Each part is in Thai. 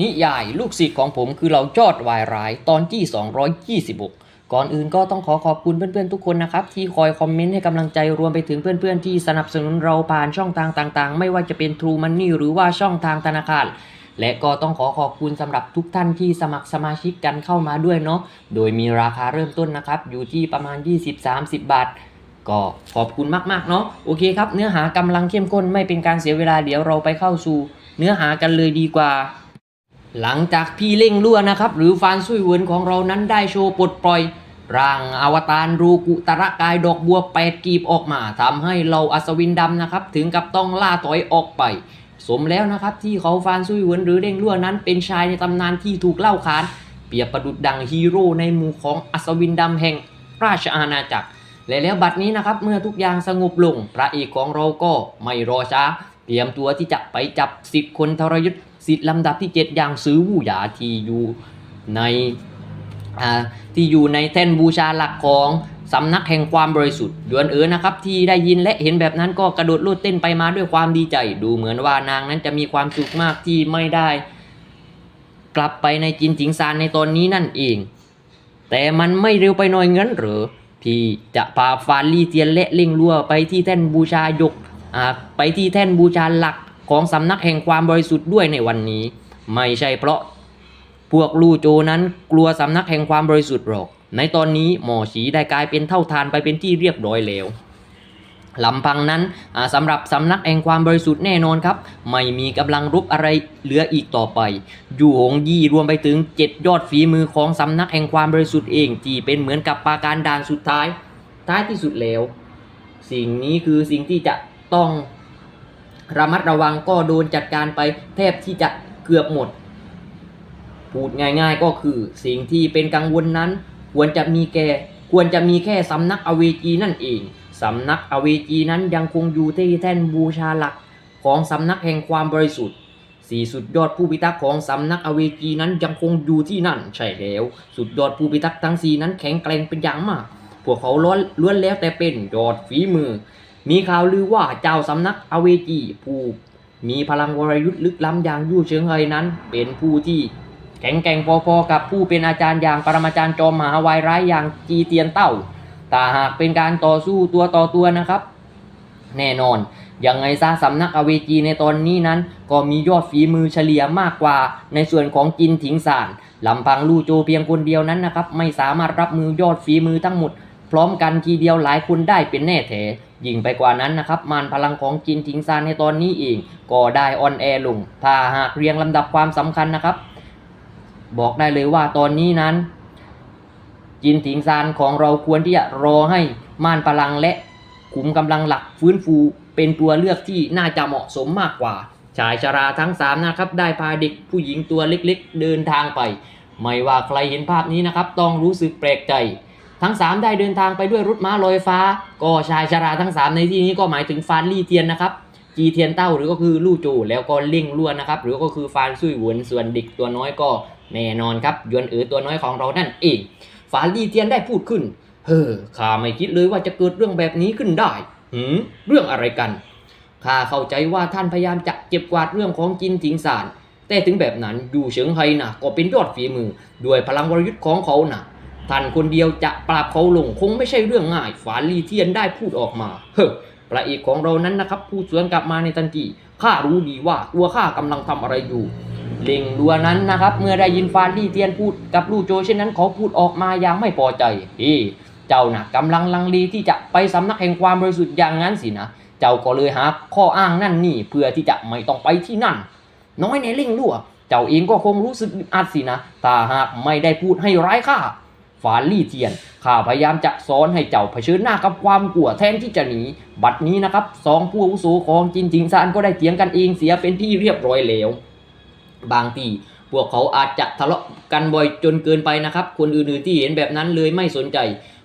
นิยายลูกศิษย์ของผมคือเราจอดวายร้ายตอนที่ 226 ก่อนอื่นก็ต้องขอขอบคุณเพื่อนๆทุกคนนะครับ ที่คอยคอมเมนต์ให้กำลังใจรวมไปถึงเพื่อนๆ ที่สนับสนุนเราผ่านช่องทางต่างๆ ไม่ว่าจะเป็น True Money หรือว่าช่องทางธนาคารและก็ต้องขอขอบคุณสำหรับทุกท่านที่สมัครสมาชิกกันเข้ามาด้วยเนาะโดยมีราคาเริ่มต้นนะครับ อยู่ที่ประมาณ 20-30 บาทก็ขอบคุณมากๆเนาะโอเคครับ เนื้อหากำลังเข้มข้นไม่เป็นการเสียเวลาเดี๋ยวเราไปเข้าสู่ เนื้อหากันเลยดีกว่า หลังจากพี่เล่งลั่วนะครับ หรือฟานซุยเวินของเรานั้นได้โชว์ปลดปล่อย ร่างอวตารรูกุตระกายดอกบัวแปดกีบออกมาทำให้เราอัศวินดำนะครับ ถึงกับต้องล่าถอยออกไป สมแล้วนะครับที่เขาฟานซุยเวินหรือเล่งลั่วนั้นเป็นชายในตำนานที่ถูกเล่าขาน เปรียบประดุดดังฮีโร่ในหมู่ของอัศวินดำแห่งราชอาณาจักร และแล้วบัดนี้นะครับเมื่อทุกอย่างสงบลงพระเอกของเราก็ไม่รอช้าเตรียมตัวที่จะไปจับสิทธิ์คนทรยศ สิทธิ์ลำดับที่ 7 อย่างซื้อวูหยาที่อยู่ในที่อยู่ในแท่นบูชาหลักของสำนักแห่งความบริสุทธิ์ดวนเอ๋อนะครับ ที่ได้ยินและเห็นแบบนั้นก็กระโดดโลดเต้นไปมาด้วยความดีใจ ดูเหมือนว่านางนั้นจะมีความสุขมากที่ไม่ได้ กลับไปในจินถิงซานในตอนนี้นั่นเอง แต่มันไม่เร็วไปหน่อยงั้นหรือที่จะพาฟานลี่เทียนและเล่งลัวไปที่แท่นบูชายกอ่าไปที่แท่นบูชาหลัก ของสำนักแห่งความบริสุทธิ์ด้วยในวันนี้ ไม่ใช่เพราะพวกลู่โจนั้นกลัวสำนักแห่งความบริสุทธิ์หรอก ในตอนนี้หมอฉีได้กลายเป็นเท่าทานไปเป็นที่เรียบร้อยแล้วลำพังนั้นสำหรับสำนักแห่งความบริสุทธิ์แน่นอนครับ ไม่มีกำลังรุกอะไรเหลืออีกต่อไป อยู่หงยี่รวมไปถึง7ยอดฝีมือของสำนักแห่งความบริสุทธิ์เองที่เป็นเหมือนกับปาการด่านสุดท้าย ท้ายที่สุดแล้ว สิ่งนี้คือสิ่งที่จะต้อง ระมัดระวังก็โดนจัดการไปแทบที่จะเกือบหมด พูดง่ายๆก็คือสิ่งที่เป็นกังวลนั้น ควรจะมีแก่ควรจะมีแค่สำนักอเวจีนั่นเอง สำนักอเวจีนั้นยังคงอยู่ที่แท่นบูชาหลักของสำนักแห่งความบริสุทธิ์สี่สุดยอดผู้พิทักษ์ของสำนักอเวจีนั้นยังคงอยู่ที่นั่น ใช่แล้ว สุดยอดผู้พิทักษ์ทั้งสี่นั้นแข็งแกร่งเป็นอย่างมาก พวกเขาล้วนล้วนแล้วแต่เป็นยอดฝีมือ มีข่าวลือว่าเจ้าสำนักอเวจีผู้มีพลังวรยุทธ์ลึกล้ำอย่างยู่เชิงเฮยนั้น เป็นผู้ที่แข็งแกร่งพอๆกับผู้เป็นอาจารย์อย่างปรมาจารย์จอมมหาวายร้ายอย่างจีเตียนเต้าแต่หากเป็นการต่อสู้ตัวต่อตัวนะครับ แน่นอน ยังไงซะสำนักอเวจีในตอนนี้นั้น ก็มียอดฝีมือเฉลี่ยมากกว่า ในส่วนของจินถิงสานลำพังลู่โจเพียงคนเดียวนั้นนะครับ ไม่สามารถรับมือยอดฝีมือทั้งหมด พร้อมกันทีเดียวหลายคนได้เป็นแน่แท้ ยิ่งไปกว่านั้นนะครับมานพลังของจินถิงซานในตอนนี้เองก็ได้ออนแอร์ลงถ้าหากเรียงลำดับความสำคัญนะครับ บอกได้เลยว่าตอนนี้นั้น จินถิงซานของเราควรที่จะรอให้ม่านพลังและขุมกำลังหลักฟื้นฟูเป็นตัวเลือกที่น่าจะเหมาะสมมากกว่า ชายชราทั้งสามนะครับ ได้พาเด็กผู้หญิงตัวเล็กๆ เดินทางไป ไม่ว่าใครเห็นภาพนี้นะครับ ต้องรู้สึกแปลกใจ ทั้ง 3 ได้เดินทางไปด้วยรถม้าลอยฟ้า ก็ชายชราทั้ง 3 ในที่นี้ก็หมายถึงฟานลี่เทียนนะครับจีเทียนเต้าหรือก็คือลู่จูแล้วก็เล่งล้วนนะครับหรือก็คือฟานซุยหวนส่วนเด็กตัวน้อยก็แน่นอนครับยวนเอ๋อตัวน้อยของเรานั่นเองฟานลี่เทียนได้พูดขึ้น เฮ้อข้าไม่คิดเลยว่าจะเกิดเรื่องแบบนี้ขึ้นได้หืมเรื่องอะไรกันข้าเข้าใจว่าท่านพยายามจะเก็บกวาดเรื่องของจินถิงสารแต่ถึงแบบนั้นอยู่เฉิงไฮนะก็เป็นยอดฝีมือ ด้วยพลังวรยุทธ์ของเขานะ ท่านคนเดียวจะปราบเขาลงคงไม่ใช่เรื่องง่าย ฝานลีเทียนได้พูดออกมา เฮ้อพระเอกของเรานั้นนะครับพูดสวนกลับมาในทันทีข้ารู้ดีว่าตัวข้ากำลังทำอะไรอยู่เล็งดัวนั้นนะครับ เมื่อได้ยินฟานลี่เทียนพูดกับลู่โจเช่นนั้นเขาพูดออกมาอย่างไม่พอใจเฮ้เจ้านะกำลังลังเลที่จะไปสำนักแห่งความบริสุทธิ์อย่างนั้นสินะ เจ้าก็เลยหาข้ออ้างนั่นนี่เพื่อที่จะไม่ต้องไปที่นั่น น้อยในเล่งรั่วเจ้าเองก็คงรู้สึกอัดสินะถ้าหากไม่ได้พูดให้ร้ายข้า ฝานลี่เทียน ข้าพยายามจะสอนให้เจ้าเผชิญหน้ากับความกลัวแทนที่จะหนี บัดนี้นะครับสองผู้อาวุโสของจินจิงซานก็ได้เถียงกันเองเสียเป็นที่เรียบร้อยแล้ว บางทีพวกเขาอาจจะทะเลาะกันบ่อยจนเกินไปนะครับ คนอื่นๆที่เห็นแบบนั้นเลยไม่สนใจ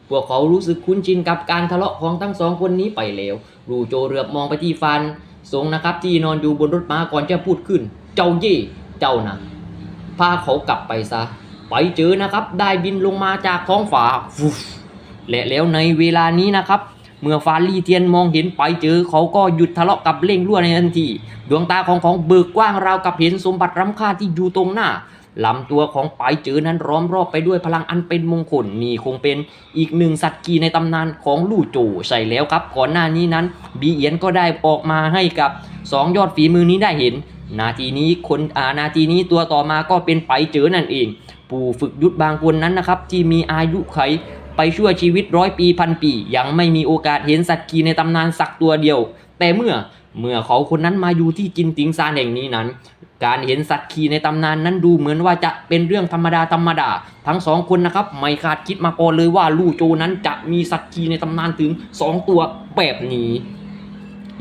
พวกเขารู้สึกคุ้นชินกับการทะเลาะของทั้งสองคนนี้ไปแล้ว รูโจเรือบมองไปที่ฟันสงนะครับที่นอนอยู่บนรถม้าก่อนจะพูดขึ้น เจ้าเย่เจ้านะพาเขากลับไปซะ ไปเจอนะครับ ได้บินลงมาจากท้องฟ้าและแล้วในเวลานี้นะครับ เมื่อฟาลี่เทียนมองเห็นไปเจอเขาก็หยุดทะเลาะกับเล่งรั่วในทันที ดวงตาของของเบิกกว้างราวกับเห็นสมบัติล้ำค่าที่อยู่ตรงหน้าลำตัวของไปเจอนั้นร้อมรอบไปด้วยพลังอันเป็นมงคลนี่คงเป็นอีกหนึ่งสัตว์กีในตำนานของลู่โจใช่แล้วครับ ก่อนหน้านี้นั้น บีเอียนก็ได้ออกมาให้กับ 2 ยอดฝีมือนี้ได้เห็น นาทีนี้คนอานาทีนี้ตัวต่อมาก็เป็นไปเจอนั่นเอง ปู่ฝึกยุทธบางคนนั้นนะครับที่มีอายุไขไปชั่วชีวิตร้อยปีพันปี ยังไม่มีโอกาสเห็นสัตว์กีในตำนานสักตัวเดียว แต่เมื่อเมื่อเขาคนนั้นมาอยู่ที่จินติงซานแห่งนี้นั้น การเห็นสัตว์ขี่ในตำนานนั้นดูเหมือนว่าจะเป็นเรื่องธรรมดาธรรมดา ทั้งสองคนนะครับไม่คาดคิดมาก่อนเลยว่าลู่โจนั้นจะมีสัตว์ขี่ในตำนานถึง 2 ตัวแบบนี้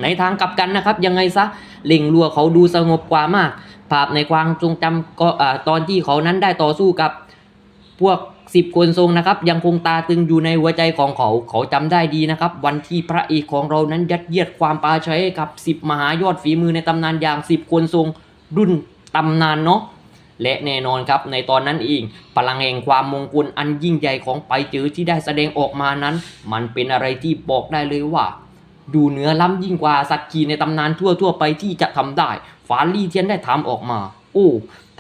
ในทางกลับกันนะครับยังไงซะเล่งลัวเขาดูสงบกว่ามาก ภาพในความทรงจำก็ตอนที่เขานั้นได้ต่อสู้กับพวกสิบคนทรงนะครับ ยังคงตาตึงอยู่ในหัวใจของเขา เขาจำได้ดีนะครับ วันที่พระเอกของเรานั้นยัดเยียดความปาชัยกับสิบมหายอดฝีมือในตำนานอย่างสิบคนทรงรุ่นตำนานเนาะและแน่นอนครับในตอนนั้นเองพลังแห่งความมงคลอันยิ่งใหญ่ของไปเจอที่ได้แสดงออกมานั้น มันเป็นอะไรที่บอกได้เลยว่า ดูเหนือล้ำยิ่งกว่าสัตว์กีในตำนานทั่วๆไปที่จะทำได้ ฟานลี่เทียนได้ถามออกมา โอ้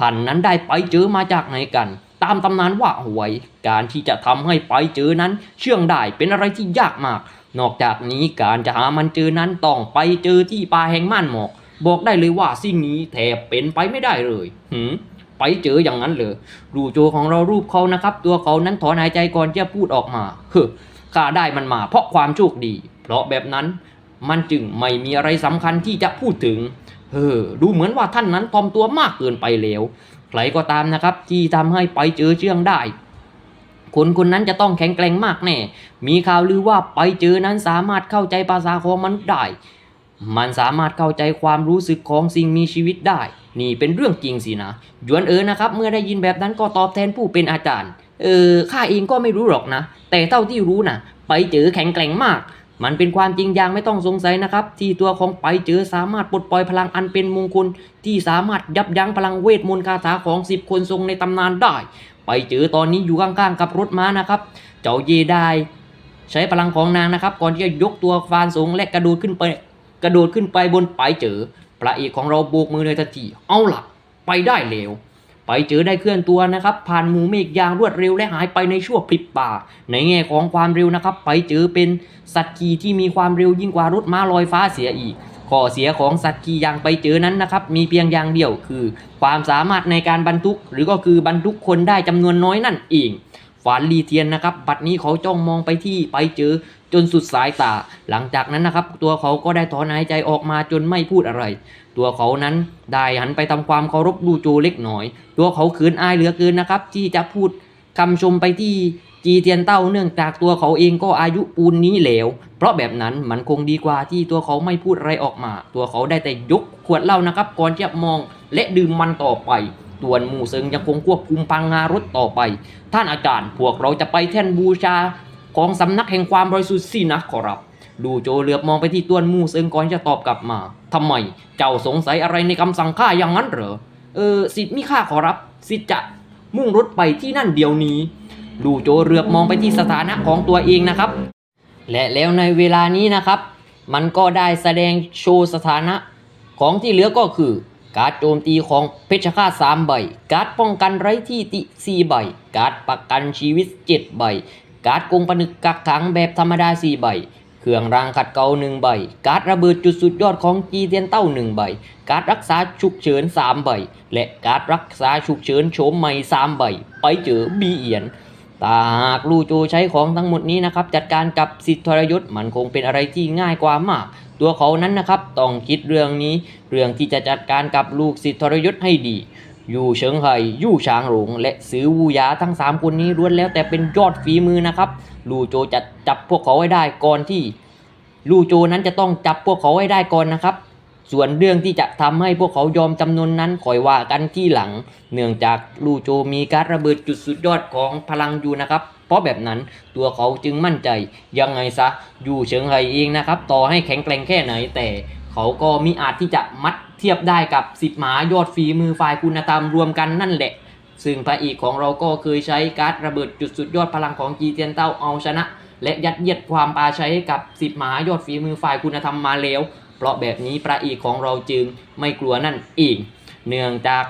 ท่านนั้นได้ไปเจอมาจากไหนกัน ตามตำนานว่าเอาไว้การที่จะทำให้ไปเจอนั้น เชื่องได้เป็นอะไรที่ยากมาก นอกจากนี้การจะหามันเจอนั้นต้องไปเจอที่ป่าแห่งม่านหมอก บอกได้เลยว่าสิ่งนี้แทบเป็นไปไม่ได้เลยหืมไปเจออย่างนั้นเลยรูโจของเรารูปเขานะครับ ตัวเขานั้นถอนหายใจก่อนจะพูดออกมาเฮ้ ข้าได้มันมาเพราะความโชคดี เพราะแบบนั้นมันจึงไม่มีอะไรสำคัญที่จะพูดถึงเออดูเหมือนว่าท่านนั้นทอมตัวมากเกินไปแล้วใครก็ตามนะครับ ที่ทำให้ไปเจอเชื่องได้คนคนนั้นจะต้องแข็งแกร่งมากแน่ มีข่าวลือว่าไปเจอนั้นสามารถเข้าใจภาษาของมนุษย์ได้ มันสามารถเข้าใจความรู้สึกของสิ่งมีชีวิตได้ นี่เป็นเรื่องจริงสินะ หยวนเอ๋อนะครับ เมื่อได้ยินแบบนั้นก็ตอบแทนผู้เป็นอาจารย์ เออข้าเองก็ไม่รู้หรอกนะ แต่เท่าที่รู้นะไปเจอแข็งแกร่งมาก มันเป็นความจริงอย่างไม่ต้องสงสัยนะครับ ที่ตัวของไปเจอสามารถปลดปล่อยพลังอันเป็นมงคล ที่สามารถยับยั้งพลังเวทมนต์คาถาของสิบคนทรงในตำนานได้ ไปเจอตอนนี้อยู่ข้างๆกับรถม้านะครับ เจ้าเยไดใช้พลังของนางนะครับ ก่อนที่จะยกตัวฟานสูงและกระโดดขึ้นไป กระโดดขึ้นไปบนไปเจอพระเอกของเราโบกมือเลยทันทีเอาล่ะ ไปได้เร็ว ไปเจอได้เคลื่อนตัวนะครับ ผ่านหมู่เมฆอย่างรวดเร็วและหายไปในชั่วพริบตาในแง่ของความเร็วนะครับ ไปเจอเป็นสัตว์ขี่ที่มีความเร็วยิ่งกว่ารถม้าลอยฟ้าเสียอีกข้อเสียของสัตว์ขี่อย่างไปเจอนั้นนะครับ มีเพียงอย่างเดียวคือ ความสามารถในการบรรทุก หรือก็คือบรรทุกคนได้จำนวนน้อยนั่นเองฟานลีเทียนนะครับ บัดนี้เขาจ้องมองไปที่ไปเจอ จนสุดสายตา หลังจากนั้นนะครับ ตัวเขาก็ได้ถอนหายใจออกมาจนไม่พูดอะไร ตัวเขานั้นได้หันไปทำความเคารพดูโจเล็กหน่อย ตัวเขาขืนอายเหลือเกินนะครับ ที่จะพูดคำชมไปที่จีเทียนเต้าเนื่องจากตัวเขาเองก็อายุปูนนี้แล้ว เพราะแบบนั้นมันคงดีกว่าที่ตัวเขาไม่พูดอะไรออกมา ตัวเขาได้แต่ยกขวดเหล้านะครับ ก่อนจะมองและดื่มมันต่อไปตัวนหมู่เซิงยังคงควบคุมพังงารถต่อไป ท่านอาจารย์พวกเราจะไปแท่นบูชา ของสำนักแห่งความบริสุทธิ์สินะขอรับ ดูโจเหลือบมองไปที่ตัวนมู่เซิงก่อนจะตอบกลับมาทำไม เจ้าสงสัยอะไรในคำสั่งข้าอย่างนั้นเหรอ เออสิทธิ์มิข้าขอรับ สิทธิ์จะมุ่งรถไปที่นั่นเดี๋ยวนี้ ดูโจเหลือบมองไปที่สถานะของตัวเองนะครับ และแล้วในเวลานี้นะครับ มันก็ได้แสดงโชว์สถานะของที่เหลือก็คือการ์ดโจมตีของเพชฌฆาต3ใบ การ์ดป้องกันไร้ที่ติ4ใบ การ์ดประกันชีวิต7ใบ การ์ดกงผนึกกักขังแบบธรรมดา 4 ใบ เครื่องรางขัดเกลา1ใบ การ์ดระเบิดจุดสุดยอดของจีเทียนเต้า 1 ใบ การ์ดรักษาฉุกเฉิน 3 ใบ และการ์ดรักษาฉุกเฉินโฉมใหม่ 3 ใบ ไปเจอบีเอียนถ้าหากลู่โจใช้ของทั้งหมดนี้นะครับ จัดการกับสิทธิทรยศมันคงเป็นอะไรที่ง่ายกว่ามาก ตัวเขานั้นนะครับต้องคิดเรื่องนี้ เรื่องที่จะจัดการกับลูกสิทธิทรยศให้ดี ยู่เฉิงไห่ยู่ชางหลงและซือวูหยาทั้ง 3 คนนี้ล้วนแล้วแต่เป็นยอดฝีมือนะครับ ลู่โจจะจับพวกเขาไว้ได้ก่อนที่ ลู่โจนั้นจะต้องจับพวกเขาไว้ได้ก่อนนะครับ ส่วนเรื่องที่จะทำให้พวกเขายอมจำนวนนั้นคอยว่ากันที่หลัง เนื่องจากลู่โจมีการระเบิดจุดสุดยอดของพลังอยู่นะครับเพราะแบบนั้นตัวเขาจึงมั่นใจยังไงซะอยู่เฉิงไห่เองนะครับ ต่อให้แข็งแกร่งแค่ไหนแต่ เขาก็มีอาจที่จะมัด ทียบได้กับสิบหมายอดฝีมือฝ่ายคุณธรรมรวมกันนั่นแหละ ซึ่งพระเอกของเราก็เคยใช้การดระเบิดจุดสุดยอดพลังของจีเทียนเต้าเอาชนะ และยัดเยียดความปราชัยให้กับสิบมายอดฝีมือฝ่ายคุณธรรมมาแล้ว เพราะแบบนี้พระเอกของเราจึงไม่กลัวนั่นเองเนื่องจาก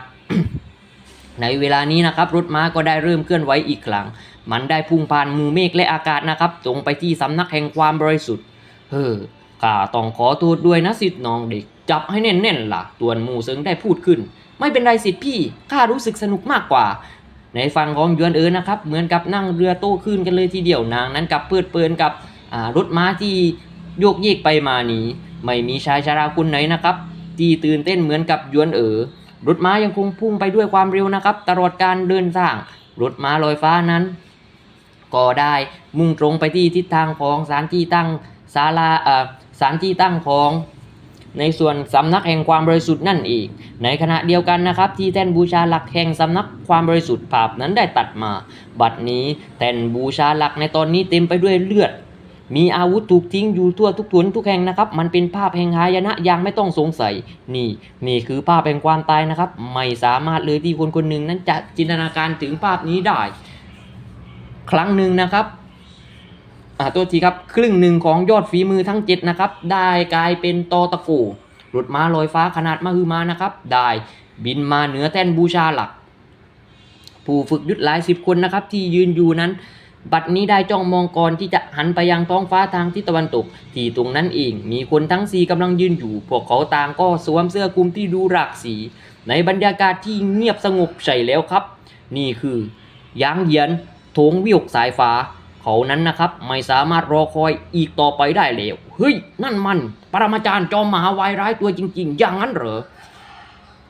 ในเวลานี้นะครับรถม้าก็ได้เริ่มเคลื่อนไหวอีกครั้ง มันได้พุ่งผ่านมูเมฆและอากาศนะครับตรงไปที่สำนักแห่งความบริสุทธิ์ เฮ้อ ข้าต้องขอโทษด้วยนะสิทธิ์น้องเด็ก จับให้แน่นๆล่ะตัวนหมู่เซิงได้พูดขึ้น ไม่เป็นไรสิทธิ์พี่ข้ารู้สึกสนุกมากกว่า ในฝั่งของยวนเอ๋อนะครับ เหมือนกับนั่งเรือโต้คลื่นกันเลยทีเดียวนางนั้นกับเปิดเปินกับรถม้าที่โยกเยกไปมานี้ ไม่มีชายชาราคนไหนนะครับที่ตื่นเต้นเหมือนกับยวนเอ๋อรถม้ายังคงพุ่งไปด้วยความเร็วนะครับ ตลอดการเดินทางรถม้าลอยฟ้านั้น ก็ได้มุ่งตรงไปที่ทิศทางของสถานที่ตั้งศาลาเอ่อ สถานที่ตั้งของในส่วนสำนักแห่งความบริสุทธิ์นั่นเองในขณะเดียวกันนะครับ ที่แท่นบูชาหลักแห่งสำนักความบริสุทธิ์ภาพนั้นได้ตัดมา บัดนี้แท่นบูชาหลักในตอนนี้เต็มไปด้วยเลือด มีอาวุธถูกทิ้งอยู่ทั่วทุกทวนทุกแห่งนะครับ มันเป็นภาพแห่งหายนะอย่างไม่ต้องสงสัย นี่นี่คือภาพแห่งความตายนะครับ ไม่สามารถเลยที่คนคนหนึ่งนั้นจะจินตนาการถึงภาพนี้ได้ ครั้งหนึ่งนะครับ อ่าตัวทีครับ ครึ่งหนึ่งของยอดฝีมือทั้งเจ็ดนะครับ ได้กลายเป็นตอตะโกรถม้าลอยฟ้าขนาดมหึมานะครับ ได้บินมาเหนือแท่นบูชาหลัก ผู้ฝึกยุทธหลายสิบคนนะครับ ที่ยืนอยู่นั้น บัดนี้ได้จ้องมองก่อนที่จะหันไปยังท้องฟ้าทางทิศตะวันตก ที่ตรงนั้นเอง มีคนทั้งสี่กำลังยืนอยู่ พวกเขาต่างก็สวมเสื้อคลุมที่ดูหลากสี ในบรรยากาศที่เงียบสงบใช่แล้วครับ นี่คือยางเยียนโถงวิวกสายฟ้า เขานั้นนะครับไม่สามารถรอคอยอีกต่อไปได้แล้วเฮ้ยนั่นมันปรมาจารย์จอมมหาวายร้ายตัวจริง ๆ อย่างนั้นเหรอ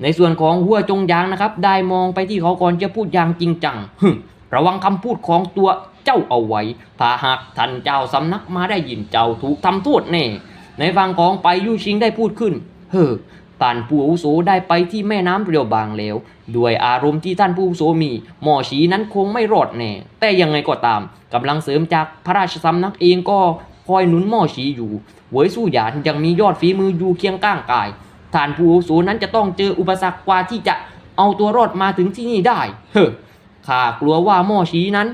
ในส่วนของหัวจงยางนะครับ ได้มองไปที่เขาก่อนจะพูดอย่างจริงจังฮึระวังคำพูดของตัวเจ้าเอาไว้ถ้าหากท่านเจ้าสำนักมาได้ยินเจ้าถูกทำโทษแน่ในฝั่งของไปยู่ชิงได้พูดขึ้น เฮ้อ ท่านผู้อาวุโสได้ไปที่แม่น้ำเรียวบางแล้ว ด้วยอารมณ์ที่ท่านผู้อาวุโสมี หมอชีนั้นคงไม่รอดแน่ แต่ยังไงก็ตามกำลังเสริมจากพระราชสำนักเองก็คอยหนุนหมอชีอยู่เหวยสู้หยานยังมียอดฝีมืออยู่เคียงข้างกายท่านผู้อาวุโสนั้นจะต้องเจออุปสรรคกว่าที่จะเอาตัวรอดมาถึงที่นี่ได้ เฮ้อข้ากลัวว่าหมอชีนั้น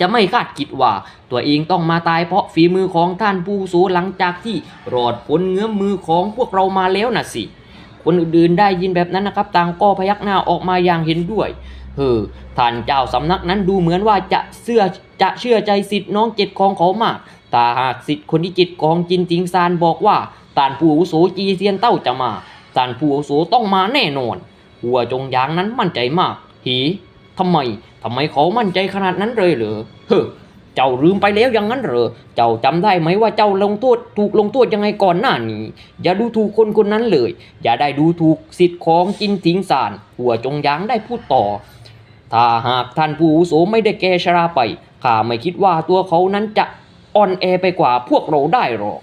จะไม่คาดคิดว่า ตัวเองต้องมาตายเพราะฝีมือของท่านผู้อาวุโสหลังจากที่รอดพ้นเงื้อมมือของพวกเรามาแล้วน่ะสิ คนอื่นๆได้ยินแบบนั้นนะครับ ต่างก็พยักหน้าออกมาอย่างเห็นด้วยเฮ้อท่านเจ้าสำนักนั้นดูเหมือนว่าจะเชื่อจะเชื่อใจสิทธิ์น้องเจ็ดของเขามากแต่หากสิทธิ์คนที่เจ็ดของจินจิงซานบอกว่าท่านผู้อาวุโสจีเซียนเต้าจะมาท่านผู้อาวุโสต้องมาแน่นอน หัวจงยางนั้นมั่นใจมาก หีทำไม ทำไมเขามั่นใจขนาดนั้นเลยเหรอเฮ้อเจ้าลืมไปแล้วอย่างนั้นเหรอ เจ้าจำได้ไหมว่าเจ้าลงโทษถูกลงโทษยังไงก่อนหน้านี้ อย่าดูถูกคนคนนั้นเลย อย่าได้ดูถูกสิทธิ์ของจินทิงสารหัวจงยางได้พูดต่อ ถ้าหากท่านผู้อุโสไม่ได้แก่ชราไป ข้าไม่คิดว่าตัวเขานั้นจะอ่อนแอไปกว่าพวกเราได้หรอก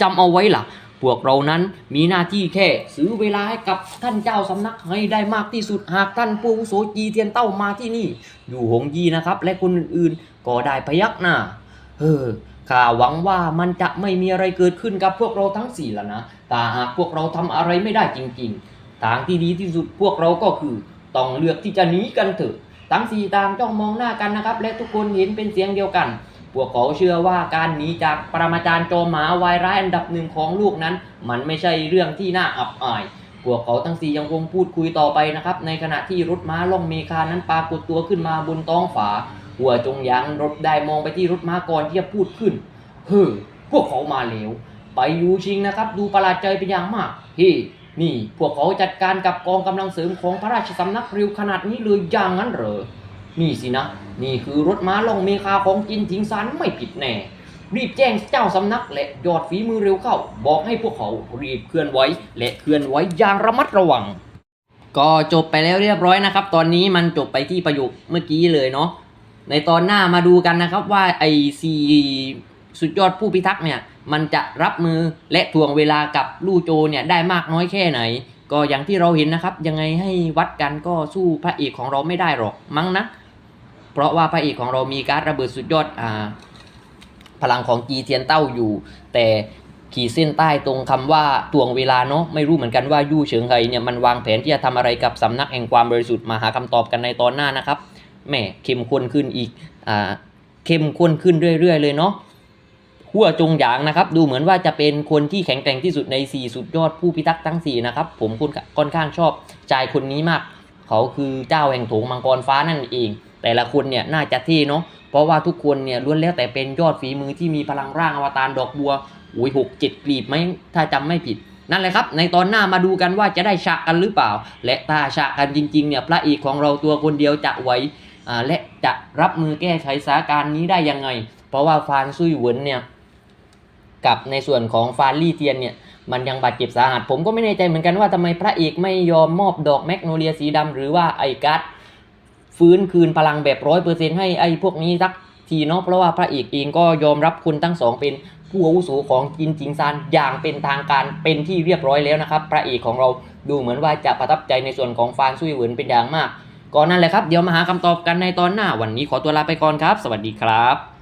จำเอาไว้ล่ะ พวกเรานั้นมีหน้าที่แค่ซื้อเวลาให้กับท่านเจ้าสำนักให้ได้มากที่สุดหากท่านผู้โสจีเทียนเต้ามาที่นี่ อยู่หงยีนะครับ และคนอื่นๆก็ได้พยักหน้าเฮอข้าหวังว่ามันจะไม่มีอะไรเกิดขึ้นกับพวกเราทั้งสี่แล้วนะแต่หากพวกเราทำอะไรไม่ได้จริงๆ ทางที่ดีที่สุดพวกเราก็คือต้องเลือกที่จะหนีกันเถอะทั้งสี่ต่างจ้องมองหน้ากันนะครับ และทุกคนเห็นเป็นเสียงเดียวกัน พวกเขาเชื่อว่าการหนีจากปรมาจารย์โจมหมาวายร้ายอันดับหนึ่งของลูกนั้น มันไม่ใช่เรื่องที่น่าอับอาย พวกเขาทั้งสี่ยังคงพูดคุยต่อไปนะครับ ในขณะที่รถม้าล่องเมคานั้นปรากฏตัวขึ้นมาบนท้องฝา หัวจงยางรถได้มองไปที่รถม้าก่อนที่จะพูดขึ้น เฮ้อพวกเขามาแล้ว ไปยูชิงนะครับ ดูประหลาดใจเป็นอย่างมากเฮ้นี่ พวกเขาจัดการกับกองกำลังเสริมของพระราชสำนักเร็วขนาดนี้เลยอย่างนั้นเหรอ นี่สินะ นี่คือรถม้าล่องเมคาของจินทิงซานไม่ผิดแน่ รีบแจ้งเจ้าสำนักและยอดฝีมือเร็วเข้า บอกให้พวกเขารีบเคลื่อนไหวและเคลื่อนไหวอย่างระมัดระวัง ก็จบไปแล้วเรียบร้อยนะครับ ตอนนี้มันจบไปที่ประโยคเมื่อกี้เลยเนาะในตอนหน้ามาดูกันนะครับว่าไอซีสุดยอดผู้พิทักษ์เนี่ยมันจะรับมือและทวงเวลากับลู่โจเนี่ยได้มากน้อยแค่ไหน ก็อย่างที่เราเห็นนะครับ ยังไงให้วัดกันก็สู้พระเอกของเราไม่ได้หรอกมั้งนะ เพราะว่าพระเอกของเรามีการระเบิดสุดยอดอ่าพลังของจีเทียนเต้าอยู่ แต่ขีดเส้นใต้ตรงคำว่าตวงเวลาเนาะไม่รู้เหมือนกันว่ายู่เฉิงไฮเนี่ยมันวางแผนที่จะทำอะไรกับสำนักแห่งความบริสุทธิ์มาหาคำตอบกันในตอนหน้านะครับแหม่เข้มข้นขึ้นอีกอ่าเข้มข้นขึ้นเรื่อย ๆ เลยเนาะหัวจงหยางนะครับ ดูเหมือนว่าจะเป็นคนที่แข็งแกร่งที่สุดใน 4 สุดยอดผู้พิทักษ์ทั้ง 4 นะครับ ผมค่อนข้างชอบชายคนนี้มาก เขาคือเจ้าแห่งโถงมังกรฟ้านั่นเอง แต่ละคนเนี่ยน่าจะเท่เนาะเพราะว่าทุกคนเนี่ยล้วนแล้วแต่เป็นยอดฝีมือที่มีพลังร่างอวตารดอกบัวอุ้ยหกเจ็ดกลีบไหมถ้าจำไม่ผิดนั่นแหละครับ ในตอนหน้ามาดูกันว่าจะได้ฉากกันหรือเปล่า และถ้าฉากกันจริงๆเนี่ยพระเอกของเราตัวคนเดียวจะไหวและจะรับมือแก้ไขสถานการณ์นี้ได้ยังไง เพราะว่าฟานซุยเหวนเนี่ยกับในส่วนของฟานลี่เทียนเนี่ยมันยังบาดเจ็บสาหัสผมก็ไม่แน่ใจเหมือนกันว่าทำไมพระเอกไม่ยอมมอบดอกแมกโนเลียสีดำหรือว่าไอการ์ด ฟื้นคืนพลังแบบร้อยเปอร์เซ็นต์ให้ไอ้พวกนี้สักทีเนาะเพราะว่าพระเอกเองก็ยอมรับคุณทั้งสองเป็นผู้อาวุโสของจินจิงซานอย่างเป็นทางการเป็นที่เรียบร้อยแล้วนะครับพระเอกของเราดูเหมือนว่าจะประทับใจในส่วนของฟานซุยเหวินเป็นอย่างมากก่อนนั่นแหละครับเดี๋ยวมาหาคำตอบกันในตอนหน้าวันนี้ขอตัวลาไปก่อนครับ สวัสดีครับ